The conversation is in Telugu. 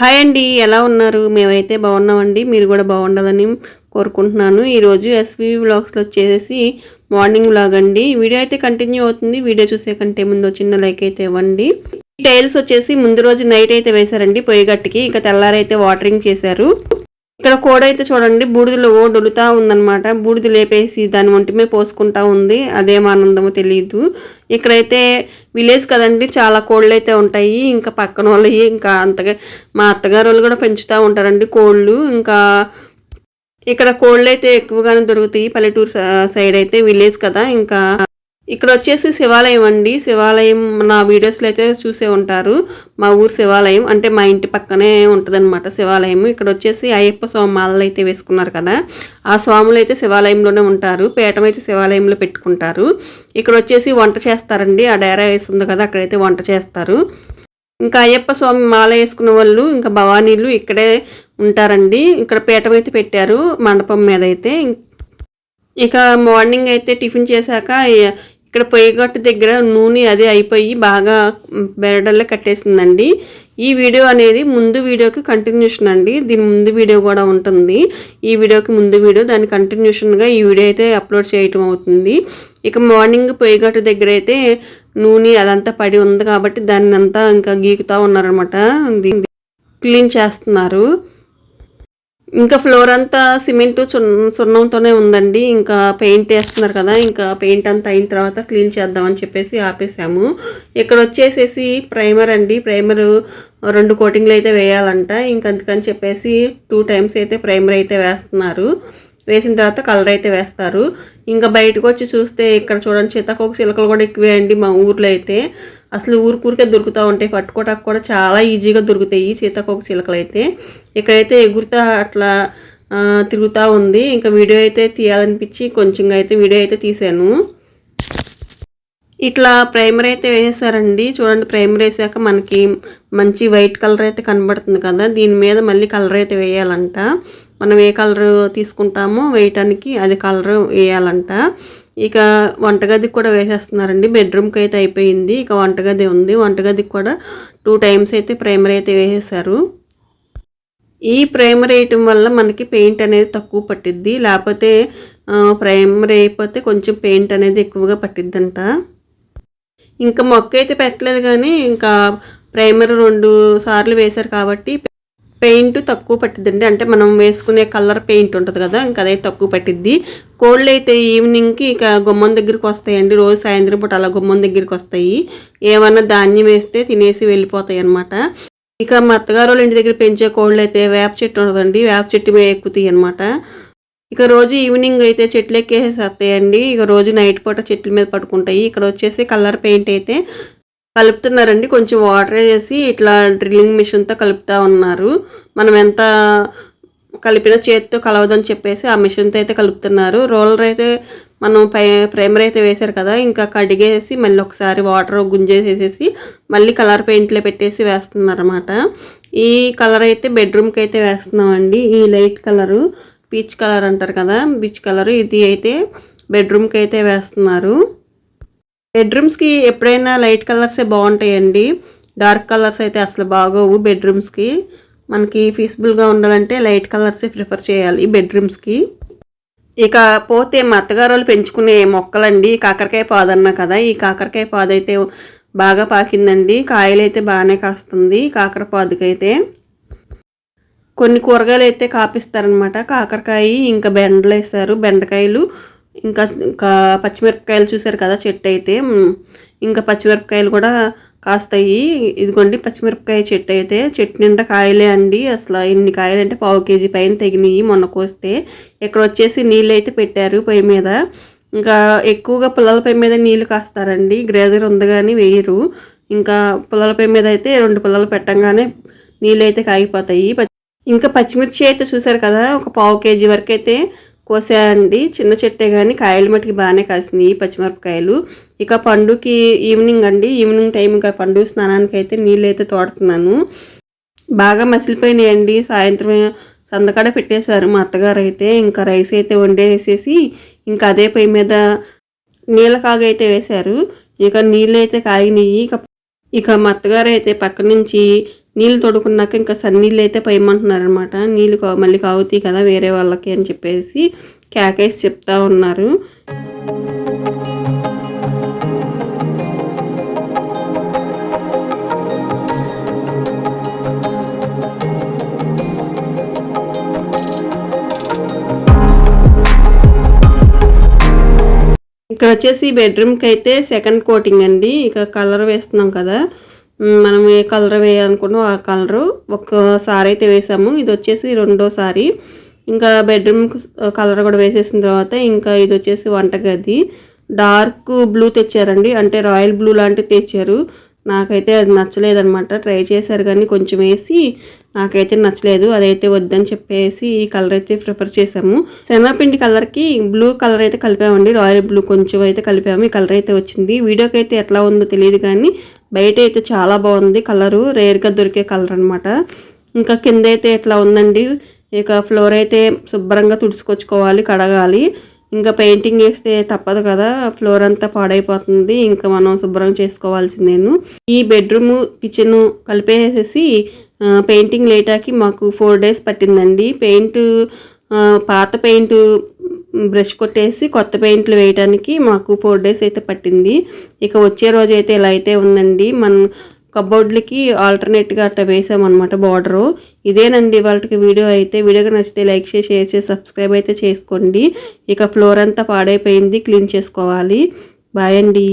హాయ్ అండి ఎలా ఉన్నారు? మేమైతే బాగున్నామండి మీరు కూడా బాగుండాలని కోరుకుంటున్నాను. ఈరోజు ఎస్వి వ్లాగ్స్లో వచ్చేసి మార్నింగ్ వ్లాగ్ అండి. వీడియో అయితే కంటిన్యూ అవుతుంది. వీడియో చూసే కంటే ముందు చిన్న లైక్ అయితే ఇవ్వండి. ఈ టైల్స్ వచ్చేసి ముందు రోజు నైట్ అయితే వేశారండి పొయ్యి గట్టుకి. ఇంకా తెల్లారైతే వాటరింగ్ చేశారు. ఇక్కడ కోడ అయితే చూడండి బూడిదలో డొలుతా ఉందన్నమాట. బూడిద లేపేసి దాని ఒంటిమే మీద పోసుకుంటా ఉంది. అదేం ఆనందమో తెలియదు ఇక్కడైతే విలేజ్ కదండి చాలా కోళ్ళు అయితే ఉంటాయి. ఇంకా పక్కన వాళ్ళవి ఇంకా అంతగా మా అత్తగారు వాళ్ళు కూడా పెంచుతూ ఉంటారండి కోళ్ళు. ఇంకా ఇక్కడ కోళ్ళు అయితే ఎక్కువగానే దొరుకుతాయి. పల్లెటూరు సైడ్ అయితే విలేజ్ కదా ఇంకా ఇక్కడ వచ్చేసి శివాలయం అండి. శివాలయం నా వీడియోస్లో అయితే చూసే ఉంటారు. మా ఊరు శివాలయం అంటే మా ఇంటి పక్కనే ఉంటుందన్నమాట శివాలయం. ఇక్కడ వచ్చేసి అయ్యప్ప స్వామి మాలలు అయితే వేసుకున్నారు కదా. ఆ స్వాములు అయితే శివాలయంలోనే ఉంటారు. పీఠం అయితే శివాలయంలో పెట్టుకుంటారు. ఇక్కడ వచ్చేసి వంట చేస్తారండి. ఆ డేరా వేసి ఉంది కదా అక్కడైతే వంట చేస్తారు. ఇంకా అయ్యప్ప స్వామి మాల వేసుకున్న వాళ్ళు ఇంకా భవానీలు ఇక్కడే ఉంటారండి. ఇక్కడ పీఠం అయితే పెట్టారు మండపం మీద అయితే ఇక మార్నింగ్ అయితే టిఫిన్ చేశాక ఇక్కడ పొయ్యిగట్టు దగ్గర నూనె అదే అయిపోయి బాగా బెరడల్లో కట్టేసిందండి. ఈ వీడియో అనేది ముందు వీడియోకి కంటిన్యూషన్ అండి. దీని ముందు వీడియో కూడా ఉంటుంది. ఈ వీడియోకి ముందు వీడియో దాని కంటిన్యూషన్గా ఈ వీడియో అయితే అప్లోడ్ చేయటం అవుతుంది. ఇక మార్నింగ్ పొయ్యిగట్టు దగ్గర అయితే నూనె అదంతా పడి ఉంది కాబట్టి దాన్ని అంతా ఇంకా గీకుతా ఉన్నారనమాట క్లీన్ చేస్తున్నారు. ఇంకా ఫ్లోర్ అంతా సిమెంట్ సున్నంతోనే ఉందండి. ఇంకా పెయింట్ వేస్తున్నారు కదా ఇంకా పెయింట్ అంతా అయిన తర్వాత క్లీన్ చేద్దామని చెప్పేసి ఆపేసాము. ఇక్కడ వచ్చేసేసి ప్రైమర్ అండి. ప్రైమర్ రెండు కోటింగ్లు అయితే వేయాలంట. ఇంకా అందుకని చెప్పేసి టూ టైమ్స్ అయితే ప్రైమర్ అయితే వేస్తున్నారు. వేసిన తర్వాత కలర్ అయితే వేస్తారు. ఇంకా బయటకు వచ్చి చూస్తే ఇక్కడ చూడండి సీతాకోక చిలకలు కూడా ఎక్కువే అండి మా ఊర్లో అయితే. అసలు ఊరికూరికే దొరుకుతూ ఉంటాయి పట్టుకోవడానికి కూడా చాలా ఈజీగా దొరుకుతాయి. సీతాకోక చిలకలు అయితే ఇక్కడైతే ఎగురుతా అట్లా తిరుగుతూ ఉంది. ఇంకా వీడియో అయితే తీయాలనిపించి కొంచెం అయితే వీడియో అయితే తీసాను ఇట్లా ప్రైమర్ అయితే వేసేసారండి. చూడండి ప్రైమర్ వేసాక మనకి మంచి వైట్ కలర్ అయితే కనబడుతుంది కదా. దీని మీద మళ్ళీ కలర్ అయితే వేయాలంట. మనం ఏ కలర్ తీసుకుంటామో వేయటానికి అది కలర్ వేయాలంట. ఇక వంటగదికి కూడా వేసేస్తున్నారండి. బెడ్రూమ్కి అయితే అయిపోయింది. ఇక వంటగది ఉంది. వంటగదికి కూడా టూ టైమ్స్ అయితే ప్రైమర్ అయితే వేసేసారు ఈ ప్రైమర్ వేయటం వల్ల మనకి పెయింట్ అనేది తక్కువ పట్టిద్ది. లేకపోతే ప్రైమర్ అయిపోతే కొంచెం పెయింట్ అనేది ఎక్కువగా పట్టిద్దంట. ఇంకా మొక్క అయితే పెట్టలేదు కానీ ఇంకా ప్రైమర్ రెండు సార్లు వేశారు కాబట్టి పెయింట్ తక్కువ పట్టిద్దండి. అంటే మనం వేసుకునే కలర్ పెయింట్ ఉంటుంది కదా ఇంకా అదే తక్కువ పట్టిద్ది. కోళ్ళు అయితే ఈవినింగ్కి ఇక గుమ్మం దగ్గరికి వస్తాయండి. రోజు సాయంత్రం పూట అలా గుమ్మం దగ్గరికి వస్తాయి. ఏమన్నా ధాన్యం వేస్తే తినేసి వెళ్ళిపోతాయి అన్నమాట. ఇక మా అత్తగారు వాళ్ళ ఇంటి దగ్గర పెంచే కోళ్ళు అయితే వేప చెట్టు ఉంటుందండి. వేప చెట్టు మీద ఎక్కుతాయి అనమాట ఇక రోజు ఈవినింగ్ అయితే చెట్లు ఎక్కేసేస్తాయండి ఇక రోజు నైట్ పూట చెట్ల మీద పడుకుంటాయి. ఇక్కడ వచ్చేసి కలర్ పెయింట్ అయితే కలుపుతున్నారండి. కొంచెం వాటర్ వేసి ఇట్లా డ్రిల్లింగ్ మిషన్తో కలుపుతా ఉన్నారు. మనం ఎంత కలిపిన చేతితో కలవదని చెప్పేసి ఆ మిషన్తో అయితే కలుపుతున్నారు. రోలర్ అయితే మనం పై ప్రైమర్ అయితే వేశారు కదా ఇంకా కడిగేసి మళ్ళీ ఒకసారి వాటర్ గుంజేసేసేసి మళ్ళీ కలర్ పెయింట్లో పెట్టేసి వేస్తున్నారు అనమాట ఈ కలర్ అయితే బెడ్రూమ్కి అయితే వేస్తున్నామండి. ఈ లైట్ కలరు పీచ్ కలర్ అంటారు కదా పీచ్ కలర్ ఇది అయితే బెడ్రూమ్కి అయితే వేస్తున్నారు. బెడ్రూమ్స్కి ఎప్పుడైనా లైట్ కలర్సే బాగుంటాయండి. డార్క్ కలర్స్ అయితే అసలు బాగోవు బెడ్రూమ్స్కి. మనకి ఫీజిబుల్గా ఉండాలంటే లైట్ కలర్సే ప్రిఫర్ చేయాలి బెడ్రూమ్స్కి. ఇక పోతే మా అత్తగారు వాళ్ళు పెంచుకునే మొక్కలండి. కాకరకాయ పాదు అన్నా కదా ఈ కాకరకాయ పాదు అయితే బాగా పాకిందండి. కాయలు అయితే బాగానే కాస్తుంది కాకర పాదుకైతే. కొన్ని కూరగాయలు అయితే కాపిస్తారనమాట కాకరకాయ ఇంకా బెండలు వేస్తారు బెండకాయలు. ఇంకా ఇంకా పచ్చిమిరపకాయలు చూసారు కదా చెట్టు అయితే ఇంకా పచ్చిమిరపకాయలు కూడా కాస్తాయి. ఇదిగోండి పచ్చిమిరపకాయ చెట్టు అయితే చెట్టు నిండా కాయలే అండి. అసలు ఇన్ని కాయలు అంటే పావు కేజీ పైన తగినాయి మొన్న కోస్తే. ఇక్కడ వచ్చేసి నీళ్ళు అయితే పెట్టారు పొయ్యి మీద. ఇంకా ఎక్కువగా పుల్లల పొయ్యి మీద నీళ్ళు కాస్తారండి. గ్రేజర్ ఉంది కానీ వేయరు. ఇంకా పుల్లల పొయ్యి మీద అయితే రెండు పుల్లలు పెట్టంగానే నీళ్ళు అయితే కాగిపోతాయి. ఇంకా పచ్చిమిర్చి అయితే చూసారు కదా ఒక పావు కేజీ వరకు అయితే కోసాయండి చిన్న చెట్టే కానీ కాయలు మట్టుకి బాగానే కాసినాయి పచ్చిమిరపకాయలు. ఇక పండుకి ఈవినింగ్ అండి. ఈవినింగ్ టైం ఇంకా పండు స్నానానికి అయితే నీళ్ళు అయితే తోడుతున్నాను. బాగా మసిలిపోయినాయండి. సాయంత్రం సందకాడ పెట్టేశారు మా అత్తగారు అయితే ఇంకా రైస్ అయితే వండేసేసి ఇంకా అదే పొయ్యి మీద నీళ్ళ కాగ అయితే వేశారు. ఇక నీళ్ళు అయితే కాగినాయి. ఇక ఇక మా అత్తగారు అయితే పక్క నుంచి నీళ్ళు తొడుకున్నాక ఇంకా సన్నీళ్ళు అయితే పైమంటున్నారు అనమాట నీళ్ళు మళ్ళీ కాగుతాయి కదా వేరే వాళ్ళకి అని చెప్పేసి కేకేసి చెప్తా ఉన్నారు. ఇక్కడ వచ్చేసి బెడ్రూమ్కి అయితే సెకండ్ కోటింగ్ అండి. ఇక కలర్ వేస్తున్నాం కదా. మనం ఏ కలర్ వేయాలనుకున్నాం ఆ కలరు ఒక్కసారి అయితే వేసాము. ఇది వచ్చేసి రెండోసారి ఇంకా బెడ్రూమ్ కలర్ కూడా వేసేసిన తర్వాత ఇంకా ఇది వచ్చేసి వంటగది. డార్క్ బ్లూ తెచ్చారండి. అంటే రాయల్ బ్లూ లాంటివి తెచ్చారు. నాకైతే అది నచ్చలేదనమాట ట్రై చేశారు కానీ కొంచెం వేసి నాకైతే నచ్చలేదు. అదైతే వద్దని చెప్పేసి ఈ కలర్ అయితే ప్రిఫర్ చేసాము శనగపిండి కలర్కి బ్లూ కలర్ అయితే కలిపామండి. రాయల్ బ్లూ కొంచెం అయితే కలిపాము. ఈ కలర్ అయితే వచ్చింది. వీడియోకి అయితే ఎట్లా ఉందో తెలియదు కానీ బయట అయితే చాలా బాగుంది కలరు. రేర్గా దొరికే కలర్ అనమాట ఇంకా కింద అయితే ఇట్లా ఉందండి? ఇక ఫ్లోర్ అయితే శుభ్రంగా తుడుచుకొచ్చుకోవాలి కడగాలి. ఇంకా పెయింటింగ్ వేస్తే తప్పదు కదా ఫ్లోర్ అంతా పాడైపోతుంది. ఇంకా మనం శుభ్రం చేసుకోవాల్సిందేను ఈ బెడ్రూమ్ కిచెన్ కలిపేసేసి పెయింటింగ్ లేటాకి మాకు ఫోర్ డేస్ పట్టిందండి. పెయింట్ పాత పెయింట్ బ్రష్ కొట్టేసి కొత్త పెయింట్లు వేయడానికి మాకు ఫోర్ డేస్ అయితే పట్టింది. ఇక వచ్చే రోజు అయితే ఇలా అయితే ఉందండి. మన కబోర్డ్లకి ఆల్టర్నేట్గా అట్లా వేసామన్నమాట బార్డరు ఇదేనండి వాళ్ళకి వీడియో అయితే. వీడియోగా నచ్చితే లైక్ చేసి షేర్ చేసి సబ్స్క్రైబ్ అయితే చేసుకోండి. ఇక ఫ్లోర్ అంతా పాడైపోయింది. క్లీన్ చేసుకోవాలి. బాయ్ అండి.